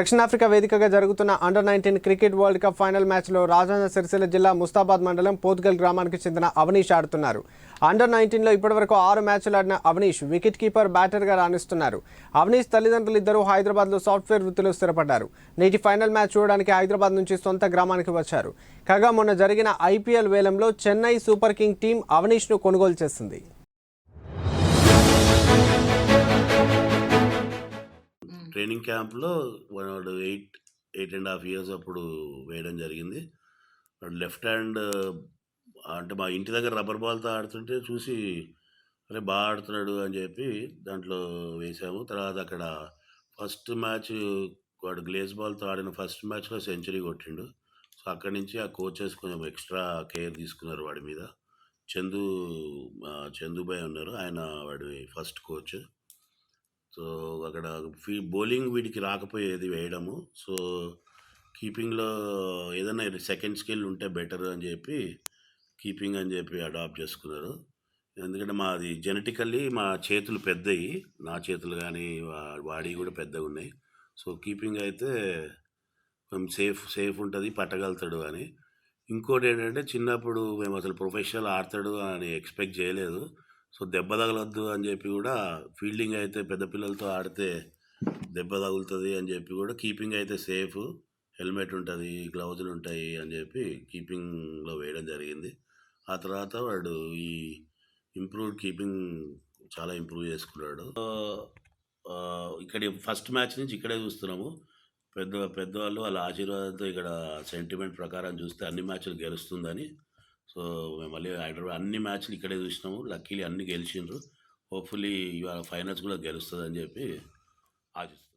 దక్షిణాఫ్రికా వేదికగా జరుగుతున్న under nineteen cricket world cup final మ్యాచ్లో రాజన్న సిరిసిల్ల జిల్లా ముస్తాబాద్ మండలం పోత్గల్ గ్రామానికి చెందిన అవనీష్ ఆడుతున్నారు. అండర్ నైన్టీన్లో ఇప్పటివరకు ఆరు మ్యాచ్లు ఆడిన అవనీష్ వికెట్ కీపర్ బ్యాటర్గా రాణిస్తున్నారు. అవనీష్ తల్లిదండ్రులు ఇద్దరు హైదరాబాద్లో సాఫ్ట్వేర్ వృత్తిలో స్థిరపడ్డారు. నేటి ఫైనల్ మ్యాచ్ చూడడానికి హైదరాబాద్ నుంచి సొంత గ్రామానికి వచ్చారు. కాగా మొన్న జరిగిన ఐపీఎల్ వేలంలో చెన్నై సూపర్ కింగ్ టీం అవనీష్ను కొనుగోలు చేసింది. ట్రైనింగ్ క్యాంప్లో వాడు eight eight and half years అప్పుడు వేయడం జరిగింది. వాడు లెఫ్ట్ హ్యాండ్ అంటే మా ఇంటి దగ్గర రబ్బర్ బాల్తో ఆడుతుంటే చూసి అరే బాగా ఆడుతున్నాడు అని చెప్పి దాంట్లో వేసాము. తర్వాత అక్కడ ఫస్ట్ మ్యాచ్ వాడు గ్లేస్ బాల్తో ఆడిన ఫస్ట్ మ్యాచ్లో సెంచరీ కొట్టిండు. సో అక్కడి నుంచి ఆ కోచెస్ కొంచెం ఎక్స్ట్రా కేర్ తీసుకున్నారు వాడి మీద. చందు చందుబాయ్ ఉన్నారు. ఆయన వాడి ఫస్ట్ కోచ్. సో అక్కడ ఫీ బౌలింగ్ వీడికి రాకపోయేది వేయడము. సో కీపింగ్లో ఏదైనా సెకండ్ స్కిల్ ఉంటే బెటర్ అని చెప్పి కీపింగ్ అని చెప్పి అడాప్ట్ చేసుకున్నారు. ఎందుకంటే మాది జెనెటికల్లీ మా చేతులు పెద్దవి నా చేతులు కానీ వాడి కూడా పెద్దగా ఉన్నాయి. సో కీపింగ్ అయితే మేము సేఫ్ సేఫ్ ఉంటుంది పట్టగలుగుతాడు అని. ఇంకోటి ఏంటంటే చిన్నప్పుడు మేము అసలు ప్రొఫెషనల్ ఆడతాడు అని ఎక్స్పెక్ట్ చేయలేదు. సో దెబ్బ తగలొద్దు అని చెప్పి కూడా ఫీల్డింగ్ అయితే పెద్ద పిల్లలతో ఆడితే దెబ్బ తగులుతుంది అని చెప్పి కూడా కీపింగ్ అయితే సేఫ్. హెల్మెట్ ఉంటుంది గ్లౌజులు ఉంటాయి అని చెప్పి కీపింగ్లో వేయడం జరిగింది. ఆ తర్వాత వాడు ఈ ఇంప్రూవ్డ్ కీపింగ్ చాలా ఇంప్రూవ్ చేసుకున్నాడు. ఇక్కడ ఫస్ట్ మ్యాచ్ నుంచి ఇక్కడే చూస్తున్నాము. పెద్ద పెద్దవాళ్ళు వాళ్ళ ఆశీర్వాదంతో ఇక్కడ సెంటిమెంట్ ప్రకారం చూస్తే అన్ని మ్యాచ్లు గెలుస్తుందని సో మేము మళ్ళీ హైదరాబాద్ అన్ని మ్యాచ్లు ఇక్కడే చూసినాము. లక్కీలీ అన్ని గెలిచిండ్రు. హోప్ఫుల్లీ ఇవాళ ఫైనల్స్ కూడా గెలుస్తుందని చెప్పి ఆశిస్తాం